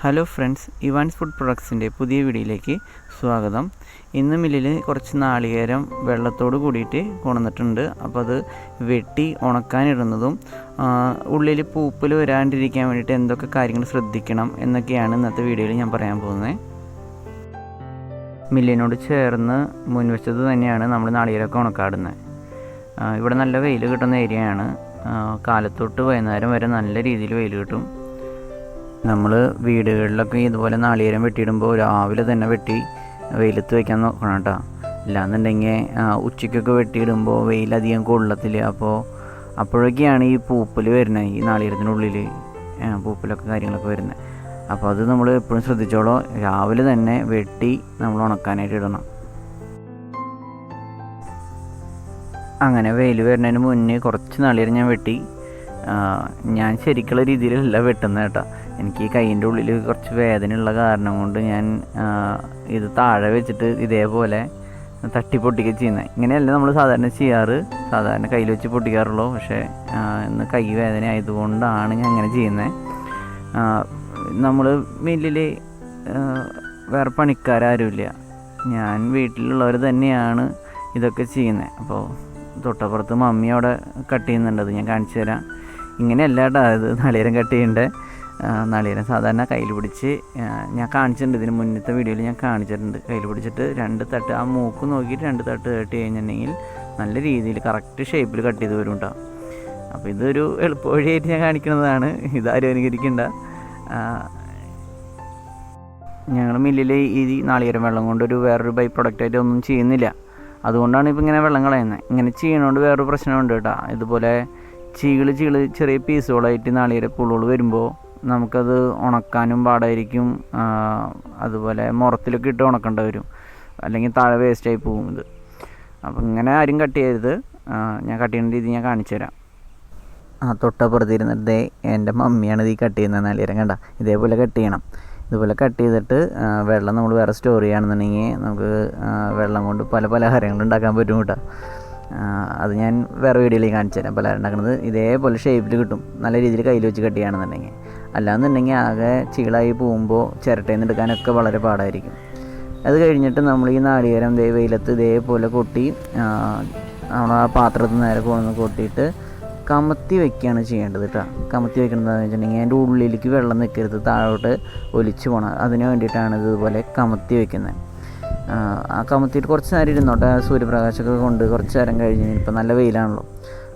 Hello friends Evans food പ്രൊഡക്ട്സിന്റെ പുതിയ വീഡിയോയിലേക്ക് സ്വാഗതം. ഇന്ന് മില്ലിൽ കുറച്ച് നാളികേരം വെള്ളത്തോട് കൂടിയിട്ട് കൊണ്ടുവന്നിട്ടുണ്ട്. അപ്പോൾ അത് വെട്ടി ഉണക്കാനിടുന്നതും ഉള്ളിൽ പൂപ്പൽ വരാണ്ടിരിക്കാൻ വേണ്ടിയിട്ട് എന്തൊക്കെ കാര്യങ്ങൾ ശ്രദ്ധിക്കണം എന്നൊക്കെയാണ് ഇന്നത്തെ വീഡിയോയിൽ ഞാൻ പറയാൻ പോകുന്നത് മില്ലിനോട് ചേർന്ന് മുൻവശത്ത് തന്നെയാണ് നമ്മൾ നാളികേരമൊക്കെ ഉണക്കാടുന്നത് ഇവിടെ നല്ല വെയിൽ കിട്ടുന്ന ഏരിയയാണ്. കാലത്തൊട്ട് വൈകുന്നേരം വരെ നല്ല രീതിയിൽ വെയിൽ കിട്ടും. നമ്മൾ വീടുകളിലൊക്കെ ഇതുപോലെ നാളികേരം വെട്ടിയിടുമ്പോൾ രാവിലെ തന്നെ വെട്ടി വെയിലത്ത് വയ്ക്കാൻ നോക്കണം കേട്ടോ. ഇല്ലാന്നുണ്ടെങ്കിൽ ഉച്ചയ്ക്കൊക്കെ വെട്ടിയിടുമ്പോൾ വെയിലധികം കൊള്ളത്തില്ല. അപ്പോൾ അപ്പോഴൊക്കെയാണ് ഈ പൂപ്പൽ വരുന്നത് ഈ നാളികേരത്തിനുള്ളിൽ പൂപ്പലൊക്കെ കാര്യങ്ങളൊക്കെ വരുന്നത് അപ്പോൾ അത് നമ്മൾ എപ്പോഴും ശ്രദ്ധിച്ചോളോ രാവിലെ തന്നെ വെട്ടി നമ്മൾ ഉണക്കാനായിട്ട് ഇടണം. അങ്ങനെ വെയിൽ വരുന്നതിന് മുന്നേ കുറച്ച് നാളികേരം ഞാൻ വെട്ടി ഞാൻ ശരിക്കുള്ള രീതിയിലല്ല വെട്ടുന്നത് കേട്ടോ. എനിക്ക് ഈ കൈയിന്റെ ഉള്ളിൽ കുറച്ച് വേദനയുള്ള കാരണം കൊണ്ട് ഞാൻ ഇത് താഴെ വെച്ചിട്ട് ഇതേപോലെ തട്ടി പൊട്ടിക്കുക ചെയ്യുന്നത് ഇങ്ങനെയല്ല നമ്മൾ സാധാരണ ചെയ്യാറ്? സാധാരണ കയ്യിൽ വെച്ച് പൊട്ടിക്കാറുള്ളൂ. പക്ഷേ ഇന്ന് കൈ വേദന ആയതുകൊണ്ടാണ് ഞാൻ അങ്ങനെ ചെയ്യുന്നത് നമ്മൾ മില്ലിൽ വേറെ പണിക്കാരാരുമില്ല ഞാൻ വീട്ടിലുള്ളവർ തന്നെയാണ് ഇതൊക്കെ ചെയ്യുന്നത് അപ്പോൾ തൊട്ടപ്പുറത്ത് മമ്മി അവിടെ കട്ട് ചെയ്യുന്നുണ്ട്. അത് ഞാൻ കാണിച്ചു തരാം. ഇങ്ങനെയല്ല കേട്ടോ ഇത് നാളികേരം കട്ട് ചെയ്യേണ്ടത് നാളികേരം സാധാരണ കയ്യിൽ പിടിച്ച് ഞാൻ കാണിച്ചിട്ടുണ്ട്. ഇതിന് മുന്നത്തെ വീഡിയോയിൽ ഞാൻ കാണിച്ചിട്ടുണ്ട്. കയ്യിൽ പിടിച്ചിട്ട് രണ്ട് തട്ട് ആ മൂക്ക് നോക്കിയിട്ട് രണ്ട് തട്ട് കട്ട് കഴിഞ്ഞിട്ടുണ്ടെങ്കിൽ നല്ല രീതിയിൽ കറക്റ്റ് ഷേപ്പിൽ കട്ട് ചെയ്ത് വരും കേട്ടോ അപ്പോൾ ഇതൊരു എളുപ്പവഴിയായിട്ട് ഞാൻ കാണിക്കുന്നതാണ്. ഇതാരും അനുകരിക്കണ്ട. ഞങ്ങൾ മില്ലിൽ ഈ നാളികേരം വെള്ളം കൊണ്ടൊരു വേറൊരു ബൈ പ്രൊഡക്റ്റായിട്ട് ഒന്നും ചെയ്യുന്നില്ല. അതുകൊണ്ടാണ് ഇപ്പോൾ ഇങ്ങനെ വെള്ളം കളയുന്നത് ഇങ്ങനെ ചെയ്യണോണ്ട് വേറൊരു പ്രശ്നമുണ്ട് കേട്ടോ ഇതുപോലെ ചീകൾ ചീകൾ ചെറിയ പീസുകളായിട്ട് നാളികര പുളുകൾ വരുമ്പോൾ നമുക്കത് ഉണക്കാനും പാടായിരിക്കും. അതുപോലെ മുറത്തിലൊക്കെ ഇട്ട് ഉണക്കേണ്ടി വരും. അല്ലെങ്കിൽ താഴെ വേസ്റ്റായി പോകും ഇത്. അപ്പം ഇങ്ങനെ ആരും കട്ട് ചെയ്യരുത്. ഞാൻ കട്ട് ചെയ്യുന്ന രീതി ഞാൻ കാണിച്ചു തരാം. ആ തൊട്ടപ്പുറത്തിരുന്നിട്ട് എന്റെ മമ്മിയാണ് ഇത് കട്ട് ചെയ്യുന്നത് നാളികേരം കണ്ട. ഇതേപോലെ കട്ട് ചെയ്യണം. ഇതുപോലെ കട്ട് ചെയ്തിട്ട് വെള്ളം നമ്മൾ വേറെ സ്റ്റോർ ചെയ്യുകയാണെന്നുണ്ടെങ്കിൽ നമുക്ക് വെള്ളം കൊണ്ട് പല പലഹാരങ്ങൾ ഉണ്ടാക്കാൻ പറ്റും കേട്ടോ. അത് ഞാൻ വേറെ വീഡിയോയിൽ കാണിച്ചു തരാം. പലഹാരം ഉണ്ടാക്കുന്നത് ഇതേപോലെ ഷേപ്പിൽ കിട്ടും. നല്ല രീതിയിൽ കയ്യിൽ വെച്ച് കട്ട് ചെയ്യുകയാണെന്നുണ്ടെങ്കിൽ. അല്ലാന്നുണ്ടെങ്കിൽ ആകെ ചീളായി പോകുമ്പോൾ ചിരട്ടയിൽ നിന്ന് എടുക്കാനൊക്കെ വളരെ പാടായിരിക്കും. അത് കഴിഞ്ഞിട്ട് നമ്മൾ ഈ നാളികേരം ദേ വെയിലത്ത് ഇതേപോലെ കൊട്ടി നമ്മൾ പാത്രത്തിൽ നേരെ കൊണ്ടുവന്ന് കൊട്ടിയിട്ട് കമത്തി വെക്കുകയാണ് ചെയ്യേണ്ടത് കേട്ടോ. കമത്തി വെക്കണമെന്ന് വെച്ചിട്ടുണ്ടെങ്കിൽ അതിന്റെ ഉള്ളിലേക്ക് വെള്ളം നിൽക്കരുത് താഴോട്ട് ഒലിച്ചു പോകണം. അതിന് വേണ്ടിയിട്ടാണ് ഇതുപോലെ കമത്തി വെക്കുന്നത്. ആ കമത്തിയിട്ട് കുറച്ച് നേരം ഇരുന്നോട്ടെ സൂര്യപ്രകാശമൊക്കെ കൊണ്ട് കുറച്ച് നേരം കഴിഞ്ഞ് ഇപ്പോൾ നല്ല വെയിലാണല്ലോ.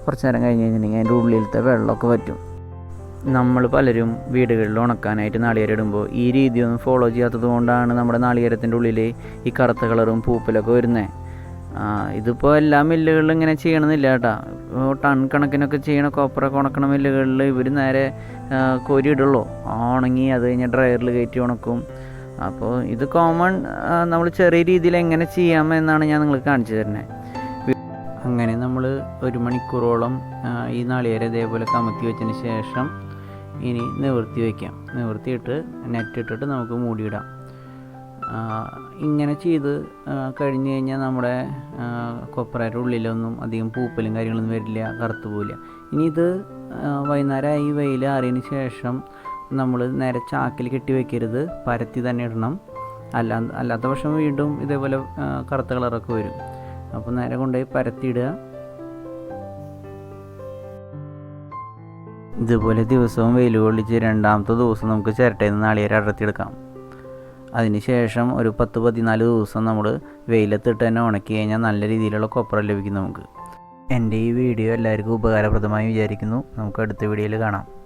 കുറച്ച് നേരം കഴിഞ്ഞ് കഴിഞ്ഞിട്ടുണ്ടെങ്കിൽ അതിന്റെ ഉള്ളിലത്തെ വെള്ളമൊക്കെ പറ്റും നമ്മൾ പലരും വീടുകളിൽ ഉണക്കാനായിട്ട് നാളികേരം ഇടുമ്പോൾ ഈ രീതിയൊന്നും ഫോളോ ചെയ്യാത്തത് കൊണ്ടാണ് നമ്മുടെ നാളികേരത്തിന്റെ ഉള്ളിൽ ഈ കറുത്ത കളറും പൂപ്പലൊക്കെ വരുന്നത് ഇതിപ്പോൾ എല്ലാ മില്ലുകളിലും ഇങ്ങനെ ചെയ്യണമെന്നില്ല കേട്ടോ. ടൺ കണക്കിനൊക്കെ ചെയ്യണ കോപ്പറൊക്കെ ഉണക്കണ മില്ലുകളിൽ ഇവർ നേരെ കോരി ഇടുള്ളൂ. ഉണങ്ങി അത് കഴിഞ്ഞ് ഡ്രയറിൽ കയറ്റി ഉണക്കും. അപ്പോൾ ഇത് കോമൺ നമ്മൾ ചെറിയ രീതിയിൽ എങ്ങനെ ചെയ്യാം എന്നാണ് ഞാൻ നിങ്ങൾക്ക് കാണിച്ചു തരുന്നത് അങ്ങനെ നമ്മൾ ഒരു മണിക്കൂറോളം ഈ നാളികേരം ഇതേപോലെ കമത്തി വെച്ചതിന് ശേഷം ഇനി നിവൃത്തി വയ്ക്കാം നിവർത്തിയിട്ട് നെറ്റ് ഇട്ടിട്ട് നമുക്ക് മൂടിയിടാം. ഇങ്ങനെ ചെയ്ത് കഴിഞ്ഞ് കഴിഞ്ഞാൽ നമ്മുടെ കൊപ്രയുടെ ഉള്ളിലൊന്നും അധികം പൂപ്പലും കാര്യങ്ങളൊന്നും വരില്ല കറുത്തു പോവില്ല. ഇനി ഇത് വൈകുന്നേരം ഈ വെയിൽ ആറിയതിന് ശേഷം നമ്മൾ നേരെ ചാക്കിൽ കെട്ടി വെക്കരുത്. പരത്തി തന്നെ ഇടണം. അല്ല അല്ലാത്ത പക്ഷം വീണ്ടും ഇതേപോലെ കറുത്ത കളറൊക്കെ വരും. അപ്പോൾ നേരെ കൊണ്ടുപോയി പരത്തിയിടുക. ഇതുപോലെ ദിവസവും വെയിൽ കൊള്ളിച്ച് രണ്ടാമത്തെ ദിവസം നമുക്ക് ചിരട്ടയിൽ നിന്ന് നാളികേരം അടർത്തിയെടുക്കാം അതിനുശേഷം ഒരു പത്ത് പതിനാല് ദിവസം നമ്മൾ വെയിലത്തിട്ട് തന്നെ ഉണക്കി കഴിഞ്ഞാൽ നല്ല രീതിയിലുള്ള കൊപ്ര ലഭിക്കും നമുക്ക്. എന്റെ ഈ വീഡിയോ എല്ലാവർക്കും ഉപകാരപ്രദമായി വിചാരിക്കുന്നു. നമുക്ക് അടുത്ത വീഡിയോയിൽ കാണാം.